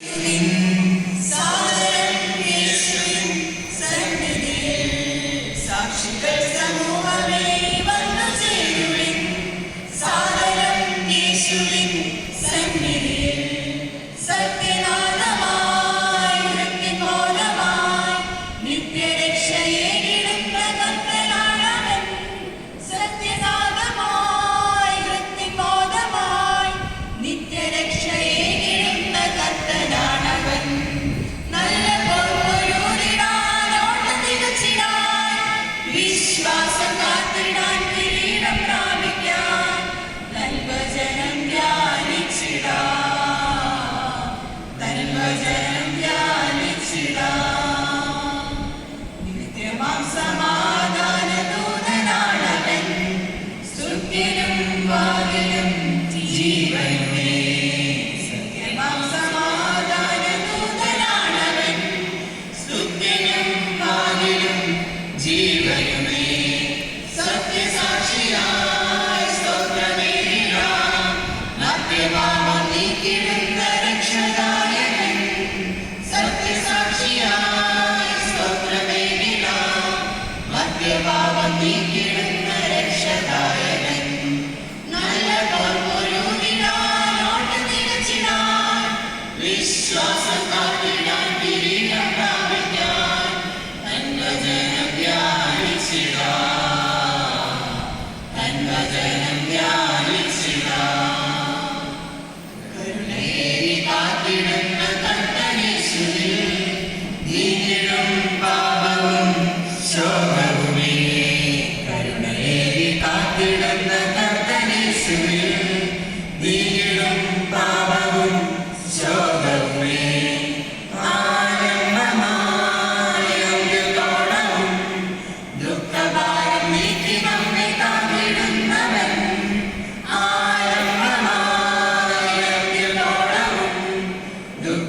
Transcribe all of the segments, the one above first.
Sorry. देवावती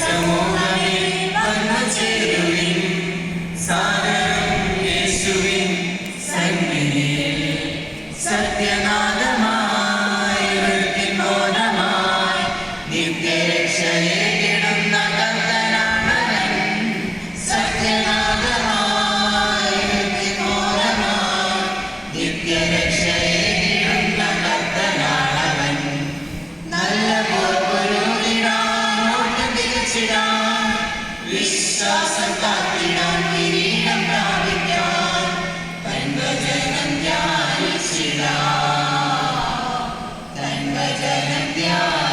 സമൂഹമേ വന്നു ചേരുവിൻ സാരം യേശുവിൻ സന്നിധിയിൽ സത്യനാഥമായി വൃത്തിമോനമായി Hallelujah.